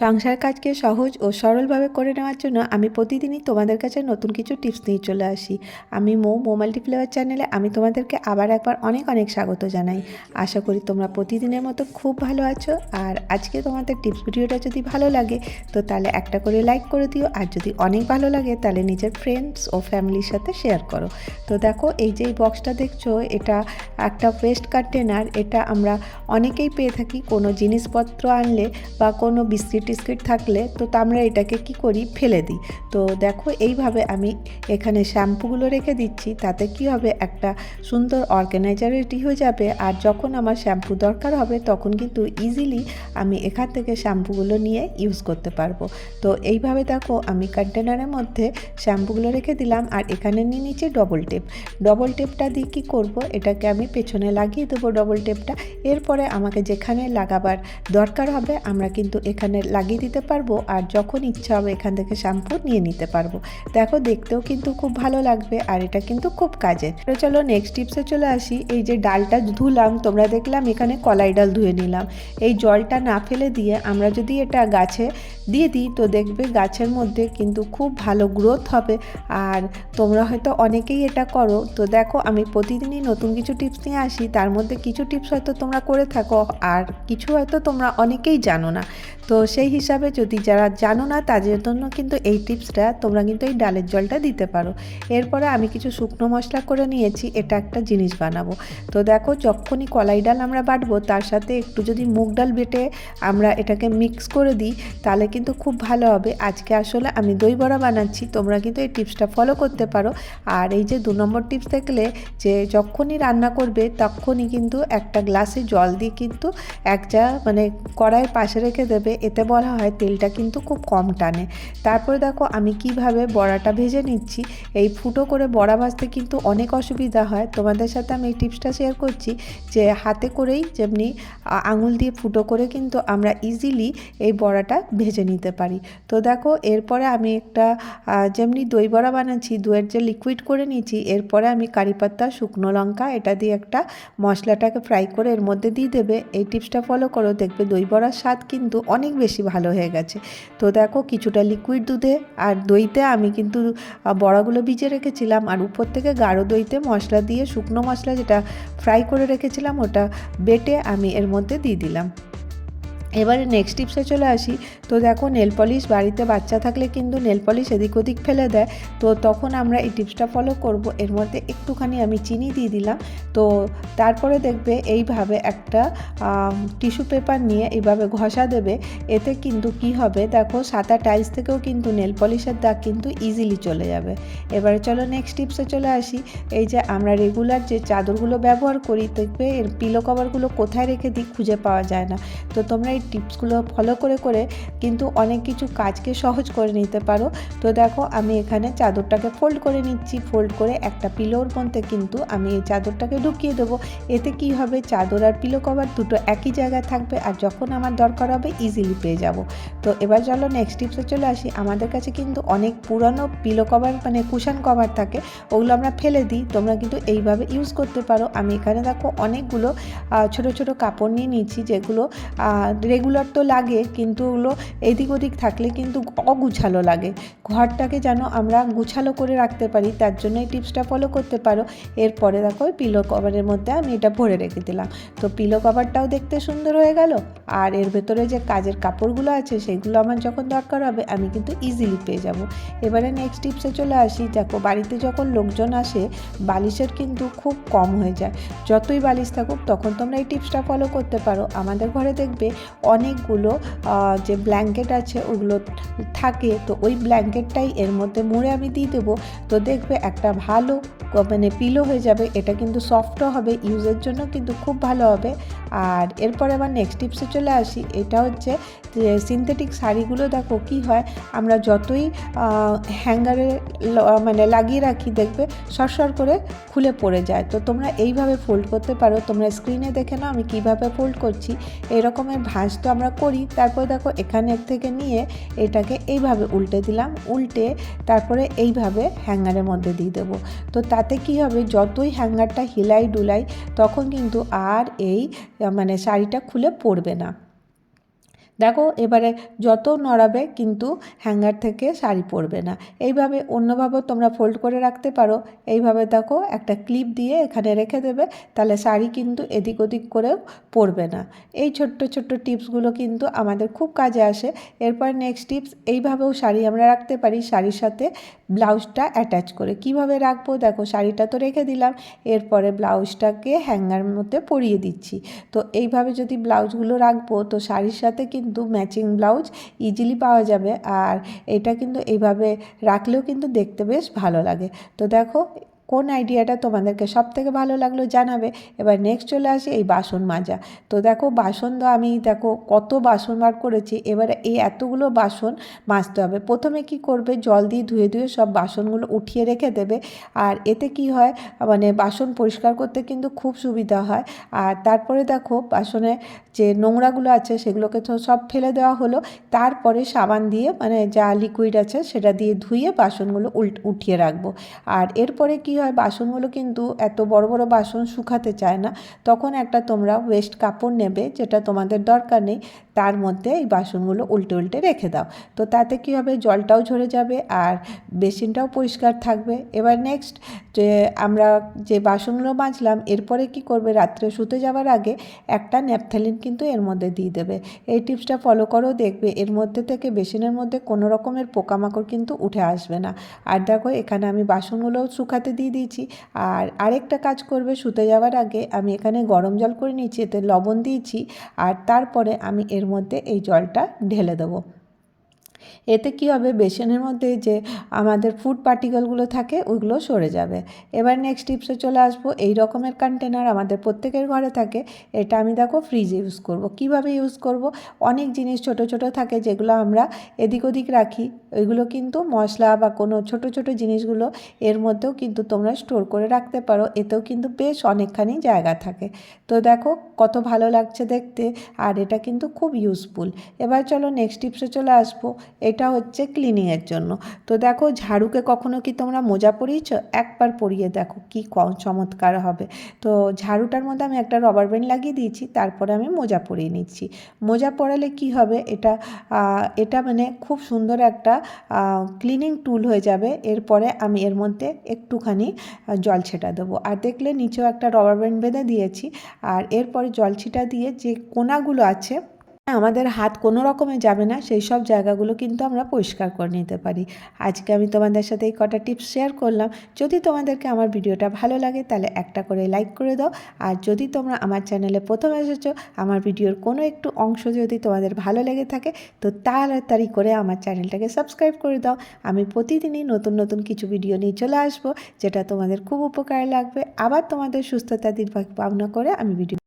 সংসার কাজকে সহজ ও সরলভাবে করে নেওয়ার জন্য আমি প্রতিদিনই তোমাদের কাছে নতুন কিছু টিপস নিয়ে চলে আসি। আমি মো মো মাল্টিফ্লেভার চ্যানেলে আমি তোমাদেরকে আবার একবার অনেক অনেক স্বাগত জানাই। আশা করি তোমরা প্রতিদিনের মতো খুব ভালো আছো। আর আজকে তোমাদের টিপস ভিডিওটা যদি ভালো লাগে, তো তাহলে একটা করে লাইক করে দিও। আর যদি অনেক ভালো লাগে, তাহলে নিজের ফ্রেন্ডস ও ফ্যামিলির সাথে শেয়ার করো। তো দেখো, এই যে বক্সটা দেখছ, এটা একটা ওয়েস্ট কন্টেনার এটা আমরা অনেকেই পেয়ে থাকি। কোনো জিনিসপত্র আনলে বা কোনো বিস্কিট টিস্কিট থাকলে তো আমরা এটাকে কি করি? ফেলে দিই। তো দেখো, এইভাবে আমি এখানে শ্যাম্পুগুলো রেখে দিচ্ছি। তাতে কি হবে? একটা সুন্দর অর্গানাইজার রেডি হয়ে যাবে। আর যখন আমার শ্যাম্পু দরকার হবে, তখন কিন্তু ইজিলি আমি এখান থেকে শ্যাম্পুগুলো নিয়ে ইউজ করতে পারব। তো এইভাবে দেখো, আমি কন্টেনারের মধ্যে শ্যাম্পুগুলো রেখে দিলাম। আর এখানে নিয়ে নিচে ডবল টেপ ডবল টেপটা দিয়ে কী করব? এটাকে আমি পেছনে লাগিয়ে দেবো ডবল টেপটা এরপরে আমাকে যেখানে লাগাবার দরকার হবে, আমরা কিন্তু এখানে লাগিয়ে দিতে পারব আর যখন ইচ্ছা হবে এখান থেকে শ্যাম্পু নিয়ে নিতে পারব। দেখো দেখতেও কিন্তু খুব ভালো লাগবে আর এটা কিন্তু খুব কাজের। চলো নেক্সট টিপসে চলে আসি। এই যে ডালটা ধুলাম, তোমরা দেখলাম এখানে কলাই ডাল ধুয়ে নিলাম। এই জলটা না ফেলে দিয়ে আমরা যদি এটা গাছে দিয়ে দিই, তো দেখবে গাছের মধ্যে কিন্তু খুব ভালো গ্রোথ হবে। আর তোমরা হয়তো অনেকেই এটা করো। তো দেখো আমি প্রতিদিনই নতুন কিছু টিপস নিয়ে আসি। তার মধ্যে কিছু টিপস হয়তো তোমরা করে থাকো, আর কিছু হয়তো তোমরা অনেকেই জানো না। তো সেই হিসাবে যদি যারা জানো না তাদের জন্য কিন্তু এই টিপসটা তোমরা কিন্তু এই ডালের জলটা দিতে পারো। এরপরে আমি কিছু শুকনো মশলা করে নিয়েছি, এটা একটা জিনিস বানাবো। তো দেখো যখনই কলাই ডাল আমরা বাটবো, তার সাথে একটু যদি মুগ ডাল বেটে আমরা এটাকে মিক্স করে দিই, তাহলে কিন্তু খুব ভালো হবে। আজকে আসলে আমি দই বড়া বানাচ্ছি, তোমরা কিন্তু এই টিপসটা ফলো করতে পারো। আর এই যে দু নম্বর টিপস দেখলে যে যখনই রান্না করবে, তখনই কিন্তু একটা গ্লাসে জল দিয়ে কিন্তু একটা মানে কড়াইয়ের পাশে রেখে দেবে, এতে বলা হয় তেলটা কিন্তু খুব কম টানে। তারপরে দেখো আমি কীভাবে বড়াটা ভেজে নিচ্ছি। এই ফুটো করে বড়া ভাজতে কিন্তু অনেক অসুবিধা হয়। তোমাদের সাথে আমি এই টিপসটা শেয়ার করছি যে হাতে করেই যেমনি আঙুল দিয়ে ফুটো করে কিন্তু আমরা ইজিলি এই বড়াটা ভেজে নিতে পারি। তো দেখো এরপরে আমি একটা যেমনি দই বড়া বানাচ্ছি দইয়ের যে লিকুইড করে নিয়েছি এরপরে আমি কারি পাতা, শুকনো লঙ্কা, এটা দিয়ে একটা মশলাটাকে ফ্রাই করে এর মধ্যে দিয়ে দেবে। এই টিপসটা ফলো করো, দেখবে দই বড়ার স্বাদ কিন্তু অনেক বেশি ভালো হয়ে গেছে। তো দেখো কিছুটা লিকুইড দুধে আর দইতে আমি কিন্তু বড়াগুলো ভিজে রেখেছিলাম আর উপর থেকে গাঢ় দইতে মশলা দিয়ে শুকনো মশলা যেটা ফ্রাই করে রেখেছিলাম ওটা বেটে আমি এর মধ্যে দিয়ে দিলাম। এবারে নেক্সট টিপসে চলে আসি। তো দেখো নেল পলিশ বাড়িতে বাচ্চা থাকলে কিন্তু নেল পলিশ এদিক ওদিক ফেলে দেয়। তো তখন আমরা এই টিপসটা ফলো করব। এর মধ্যে একটুখানি আমি চিনি দিয়ে দিলাম। তো তারপরে দেখবে এইভাবে একটা টিস্যু পেপার নিয়ে এইভাবে ঘষা দেবে। এতে কিন্তু কি হবে? দেখো, সাদা টাইলস থেকেও কিন্তু নেল পলিশের দাগ কিন্তু ইজিলি চলে যাবে। এবারে চলো নেক্সট টিপসে চলে আসি। এই যে আমরা রেগুলার যে চাদরগুলো ব্যবহার করি, দেখবে এর পিলো কভারগুলো কোথায় রেখে দিই খুঁজে পাওয়া যায় না। তো তোমরা এই টিপসগুলো ফলো করে করে কিন্তু অনেক কিছু কাজকে সহজ করে নিতে পারো। তো দেখো, আমি এখানে চাদরটাকে ফোল্ড করে নিচ্ছি। ফোল্ড করে একটা পিলোর মধ্যে কিন্তু আমি এই চাদরটাকে ঢুকিয়ে দেবো। এতে কি হবে? চাদর আর পিলো কভার দুটো একই জায়গায় থাকবে আর যখন আমার দরকার হবে ইজিলি পেয়ে যাব। তো এবার চলো নেক্সট টিপসে চলে আসি। আমাদের কাছে কিন্তু অনেক পুরানো পিলো কভার মানে কুশন কভার থাকে, ওগুলো আমরা ফেলে দিই। তোমরা কিন্তু এইভাবে ইউজ করতে পারো। আমি এখানে দেখো অনেকগুলো ছোট ছোট কাপড় নিয়ে নিচ্ছি যেগুলো রেগুলার তো লাগে, কিন্তু ওগুলো এদিক ওদিক থাকলে কিন্তু অগুছালো লাগে। ঘরটাকে যেন আমরা গুছালো করে রাখতে পারি, তার জন্য এই টিপসটা ফলো করতে পারো। এরপরে দেখো পিলো কভারের মধ্যে আমি এটা ভরে রেখে দিলাম। তো পিলো কভারটাও দেখতে সুন্দর হয়ে গেল। আর এর ভেতরে যে কাজের কাপড়গুলো আছে, সেগুলো আমার যখন দরকার হবে, আমি কিন্তু ইজিলি পেয়ে যাব। এবারে নেক্সট টিপসে চলে আসি। দেখো, বাড়িতে যখন লোকজন আসে, বালিশের কিন্তু খুব কম হয়ে যায়। যতই বালিশ থাকুক, তখন তোমরা এই টিপসটা ফলো করতে পারো। আমাদের ঘরে দেখবে অনেকগুলো যে ব্ল্যাঙ্কেট আছে ওগুলো থাকে, তো ওই ব্ল্যাঙ্কেটটাই এর মধ্যে মুড়ে আমি দিয়ে দেবো। তো দেখবে একটা ভালো মানে পিলো হয়ে যাবে, এটা কিন্তু সফটও হবে ইউজের জন্য, কিন্তু খুব ভালো হবে। আর এরপরে আবার নেক্সট টিপসে চলে আসি, এটা হচ্ছে যে সিনথেটিক শাড়িগুলো দেখো কি হয়, আমরা যতই হ্যাঙ্গারে মানে লাগিয়ে রাখি, দেখবে সরসর করে খুলে পড়ে যায়। তো তোমরা এইভাবে ফোল্ড করতে পারো, তোমরা স্ক্রিনে দেখে নাও আমি কীভাবে ফোল্ড করছি। এরকমের ভাঁজ তো আমরা করি, তারপর দেখো এখানের থেকে নিয়ে এটাকে এইভাবে উল্টে দিলাম, উল্টে তারপরে এইভাবে হ্যাঙ্গারের মধ্যে দিয়ে দেবো। তো তাতে কি হবে? যতই হ্যাঙ্গারটা হিলাই ডুলাই, তখন কিন্তু আর এই মানে শাড়িটা খুলে পড়বে না। দেখো, এবারে যত নড়াবে কিন্তু হ্যাঙ্গার থেকে শাড়ি পরবে না। এইভাবে অন্যভাবেও তোমরা ফোল্ড করে রাখতে পারো। এইভাবে দেখো, একটা ক্লিপ দিয়ে এখানে রেখে দেবে, তাহলে শাড়ি কিন্তু এদিক ওদিক করেও পরবে না। এই ছোট্ট ছোট্ট টিপসগুলো কিন্তু আমাদের খুব কাজে আসে। এরপর নেক্সট টিপস এইভাবেও শাড়ি আমরা রাখতে পারি, শাড়ির সাথে ব্লাউজটা অ্যাটাচ করে। কীভাবে রাখব? দেখো, শাড়িটা তো রেখে দিলাম, এরপরে ব্লাউজটাকে হ্যাঙ্গার মধ্যে পরিয়ে দিচ্ছি। তো এইভাবে যদি ব্লাউজগুলো রাখব, তো শাড়ির সাথে কিন্তু ম্যাচিং ব্লাউজ ইজিলি পাওয়া যাবে। আর এটা কিন্তু এইভাবে রাখলেও কিন্তু দেখতে বেশ ভালো লাগে। তো দেখো কোন আইডিয়াটা তোমাদেরকে সব থেকে ভালো লাগল জানাবে। এবার নেক্সট চলে আসি এই বাসন মাজা। তো দেখো বাসন তো আমি দেখো কত বাসন বার করেছি, এবারে এই এতগুলো বাসন মাজতে হবে। প্রথমে কি করবে? জল দিয়ে ধুয়ে ধুয়ে সব বাসনগুলো উঠিয়ে রেখে দেবে। আর এতে কি হয়? মানে বাসন পরিষ্কার করতে কিন্তু খুব সুবিধা হয়। আর তারপরে দেখো বাসনে যে নোংরাগুলো আছে সেগুলোকে তো সব ফেলে দেওয়া হলো। তারপরে সাবান দিয়ে মানে যা লিকুইড আছে সেটা দিয়ে ধুয়ে বাসনগুলো উল্ট, উঠিয়ে রাখব। আর এরপরে কি হয়, বাসনগুলো কিন্তু এত বড় বড় বাসন শুকাতে চায় না। তখন একটা তোমরা ওয়েস্ট কাপড় নেবে যেটা তোমাদের দরকার নেই, তার মধ্যে এই বাসনগুলো উল্টে উল্টে রেখে দাও। তো তাতে কী হবে? জলটাও ঝরে যাবে আর বেসিনটাও পরিষ্কার থাকবে। এবার নেক্সট যে আমরা যে বাসনগুলো মাজলাম, এরপরে কি করবে? রাত্রে শুতে যাওয়ার আগে একটা ন্যাপথ্যালিন কিন্তু এর মধ্যে দিয়ে দেবে। এই টিপসটা ফলো করো, দেখবে এর মধ্যে থেকে বেসিনের মধ্যে কোনো রকমের পোকামাকড় কিন্তু উঠে আসবে না। আর দেখো, এখানে আমি বাসনগুলো শুকাতে দিয়ে দিয়েছি। আর আরেকটা কাজ করবে, শুতে যাওয়ার আগে আমি এখানে গরম জল করে নিয়েছি, এতে লবণ দিয়েছি, আর তারপরে আমি এর মধ্যে এই জলটা ঢেলে দেবো। এতে কি হবে? বেসনের মধ্যে যে আমাদের ফুড পার্টিকেলগুলো থাকে, ওইগুলো সরে যাবে। এবার নেক্সট টিপসে চলে আসব। এই রকমের কন্টেনার আমাদের প্রত্যেকের ঘরে থাকে, এটা আমি দেখো ফ্রিজে ইউজ করব। কীভাবে ইউজ করব? অনেক জিনিস ছোট ছোট থাকে যেগুলো আমরা এদিক ওদিক রাখি। ওইগুলো কিন্তু মশলা বা কোনো ছোট ছোট জিনিসগুলো এর মধ্যেও কিন্তু তোমরা স্টোর করে রাখতে পারো। এতেও কিন্তু বেশ অনেকখানি জায়গা থাকে। তো দেখো কত ভালো লাগছে দেখতে, আর এটা কিন্তু খুব ইউজফুল এবার চলো নেক্সট টিপসে চলে আসব। এটা হচ্ছে ক্লিনিংয়ের জন্য। তো দেখো, ঝাড়ুকে কখনো কি তোমরা মোজা পরিয়েছ? একবার পরিয়ে দেখো কি চমৎকার হবে। তো ঝাড়ুটার মধ্যে আমি একটা রবার ব্যান্ড লাগিয়ে দিয়েছি, তারপরে আমি মোজা পরিয়ে নিচ্ছি। মোজা পরালে কি হবে? এটা এটা মানে খুব সুন্দর একটা ক্লিনিং টুল হয়ে যাবে। এরপরে আমি এর মধ্যে একটুখানি জল ছেটা দেবো। আর দেখলে নিচেও একটা রবার ব্যান্ড বেঁধে দিয়েছি। আর এরপরে জল ছিটা দিয়ে যে কোনাগুলো আছে আমাদের হাত কোনো রকমে যাবে না, সেই সব জায়গাগুলো কিন্তু আমরা পরিষ্কার করে নিতে পারি। আজকে আমি তোমাদের সাথে এই কটা টিপস শেয়ার করলাম। যদি তোমাদেরকে আমার ভিডিওটা ভালো লাগে, তাহলে একটা করে লাইক করে দাও। আর যদি তোমরা আমার চ্যানেলে প্রথম এসেছ, আমার ভিডিওর কোনো একটু অংশ যদি তোমাদের ভালো লেগে থাকে, তো তাড়াতাড়ি করে আমার চ্যানেলটাকে সাবস্ক্রাইব করে দাও। আমি প্রতিদিনই নতুন নতুন কিছু ভিডিও নিয়ে চলে আসব, যেটা তোমাদের খুব উপকারে লাগবে। আবার তোমাদের সুস্থতা দীর্ঘ পাওনা করে আমি ভিডিও